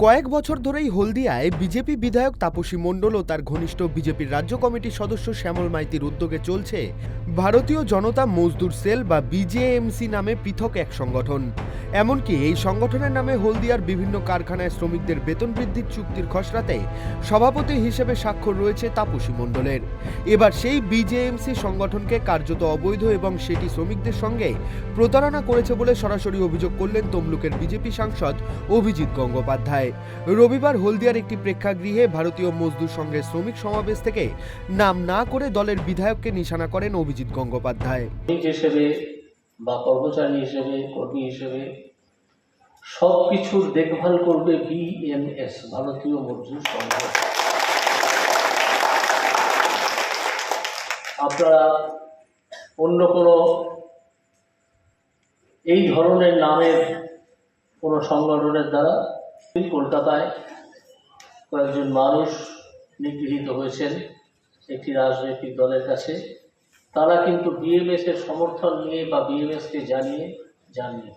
কয়েক বছর ধরেই হলদিয়ায় বিজেপি বিধায়ক তাপসী মণ্ডল ও তার ঘনিষ্ঠ বিজেপির রাজ্য কমিটির সদস্য শ্যামল মাইতির উদ্যোগে চলছে ভারতীয় জনতা মজদুর সেল বা বিজেএমসি নামে পৃথক এক সংগঠন। এমনকি এই সংগঠনের নামে হলদিয়ার বিভিন্ন কারখানায় শ্রমিকদের বেতন বৃদ্ধির চুক্তির খসড়াতে সভাপতি হিসেবে স্বাক্ষর রয়েছে তাপসী মণ্ডলের। এবার সেই বিজেএমসি সংগঠনকে কার্যত অবৈধ এবং সেটি শ্রমিকদের সঙ্গে প্রতারণা করেছে বলে সরাসরি অভিযোগ করলেন তমলুকের বিজেপি সাংসদ অভিজিৎ গঙ্গোপাধ্যায়। রবিবার হলদিয়ার একটি প্রেক্ষাগৃহে ভারতীয় মজদুর সংঘের শ্রমিক সমাবেশ থেকে নাম না করে দলের বিধায়ককে নিশানা করেন অভিজিৎ গঙ্গোপাধ্যায়। হিসেবে বা কর্মচারী হিসেবে, কর্মী হিসেবে সব কিছুর দেখভাল করবে বিএমএস ভারতীয় মজদুর সংঘ। আপনারা অন্য কোনো এই ধরনের নামের কোনো সংগঠনের দ্বারা কলকাতায় কয়েকজন মানুষ নিগৃহীত হয়েছেন একটি রাজনৈতিক দলের কাছে। তারা কিন্তু বিএমএস এর সমর্থন নিয়ে বা বিএমএস কে জানিয়ে যাননি।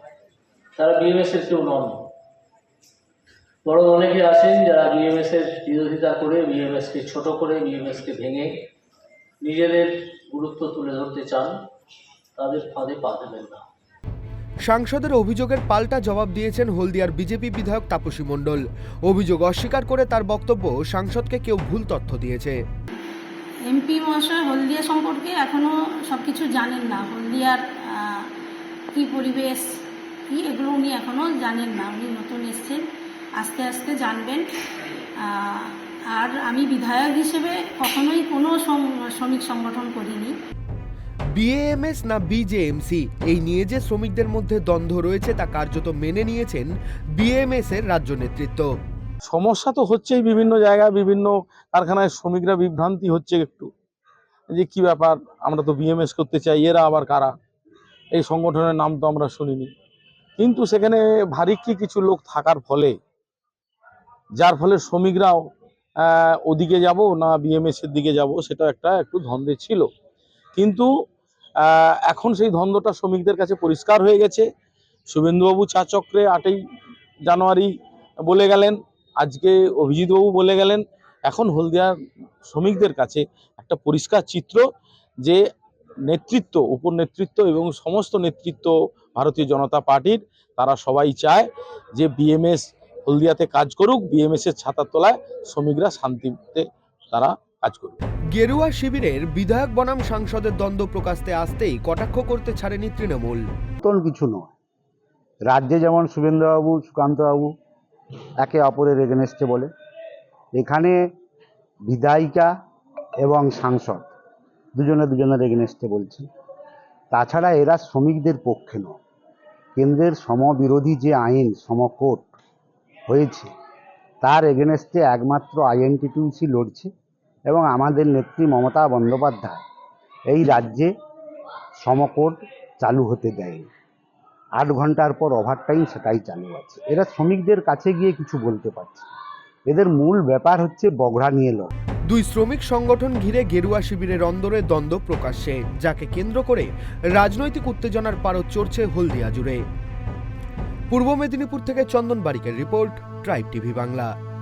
তারা বিএমএস এর কেউ নন। বরং অনেকে আছেন যারা বিএমএস এর বিরোধিতা করে বিএমএস কে ছোট করে বিএমএস কে ভেঙে নিজেদের গুরুত্ব তুলে ধরতে চান, তাদের ফাঁদে পা দেবেন না। সাংসদের অভিযোগের পাল্টা জবাব দিয়েছেন হলদিয়ার বিজেপি বিধায়ক তাপসী মণ্ডল। অভিযোগ অস্বীকার করে তার বক্তব্য সাংসদকে কেউ ভুল তথ্য দিয়েছে। এমপি মহাশয় হলদিয়া সম্পর্কে এখনও সব কিছু জানেন না। হলদিয়ার কি পরিবেশ, কি এগুলো উনি এখনও জানেন না। উনি নতুন এসছেন, আস্তে আস্তে জানবেন। আর আমি বিধায়ক হিসেবে কখনোই কোনো শ্রমিক সংগঠন করিনি। বিএএমএস না বিজেএমসি এই নিয়ে যে শ্রমিকদের মধ্যে দ্বন্দ্ব রয়েছে, তা কার্যত মেনে নিয়েছেন বিএমএস এর রাজ্য নেতৃত্ব। সমস্যা তো হচ্ছেই বিভিন্ন জায়গায়, বিভিন্ন কারখানায় শ্রমিকরা বিভ্রান্তি হচ্ছে একটু। যে কি ব্যাপার, আমরা তো বিএমএস করতে চাই, এরা আবার কারা? এই সংগঠনের নাম তো আমরা শুনিনি। কিন্তু সেখানে ভারিক্কি কিছু লোক থাকার ফলে, যার ফলে শ্রমিকরাও ওদিকে যাব না বিএমএস এর দিকে যাব, সেটা একটা একটু ধন্দে ছিল। কিন্তু এখন সেই ধন্দটা শ্রমিকদের কাছে পরিষ্কার হয়ে গেছে। শুভেন্দুবাবু চা চক্রে আটই জানুয়ারি বলে গেলেন, আজকে অভিজিৎবাবু বলে গেলেন। এখন হলদিয়ার শ্রমিকদের কাছে একটা পরিষ্কার চিত্র যে নেতৃত্ব উপনেতৃত্ব এবং সমস্ত নেতৃত্ব ভারতীয় জনতা পার্টির, তারা সবাই চায় যে বিএমএস হলদিয়াতে কাজ করুক বিএমএস এর ছাতার তলায় শ্রমিকরা শান্তিতে তারা কাজ করুক। গেরুয়া শিবিরের বিধায়ক বনাম সাংসদের দ্বন্দ্ব প্রকাশতে আসতেই কটাক্ষ করতে ছাড়েনি তৃণমূল। নতুন কিছু নয়। রাজ্যে যেমন শুভেন্দুবাবু সুকান্তবাবু একে অপরের এগেনেস্টে বলে। এখানে বিধায়িকা এবং সাংসদ দুজনে দুজনের এগেনেস্টে বলছে। তাছাড়া এরা শ্রমিকদের পক্ষে নয়। কেন্দ্রের সমবিরোধী যে আইন, সমকোট হয়েছে, তার এগেনেস্টে একমাত্র আইএনটিটিউসি লড়ছে। এবং আমাদের নেত্রী মমতা বন্দ্যোপাধ্যায় এই রাজ্যে সমকোট চালু হতে দেয়নি। আট ঘণ্টার পর ওভারটাইম সেটাই চালু আছে। এরা শ্রমিকদের কাছে গিয়ে কিছু বলতে পারছে এদের মূল ব্যাপার হচ্ছে বগড়া নিয়ে লড় দুই শ্রমিক সংগঠন ঘিরে গেরুয়া শিবিরের অন্দরে দ্বন্দ্ব প্রকাশ্যে, যাকে কেন্দ্র করে রাজনৈতিক উত্তেজনার পারদ চড়ছে হলদিয়া জুড়ে। পূর্ব মেদিনীপুর থেকে চন্দন বারিকের রিপোর্ট ট্রাইব টিভি বাংলা।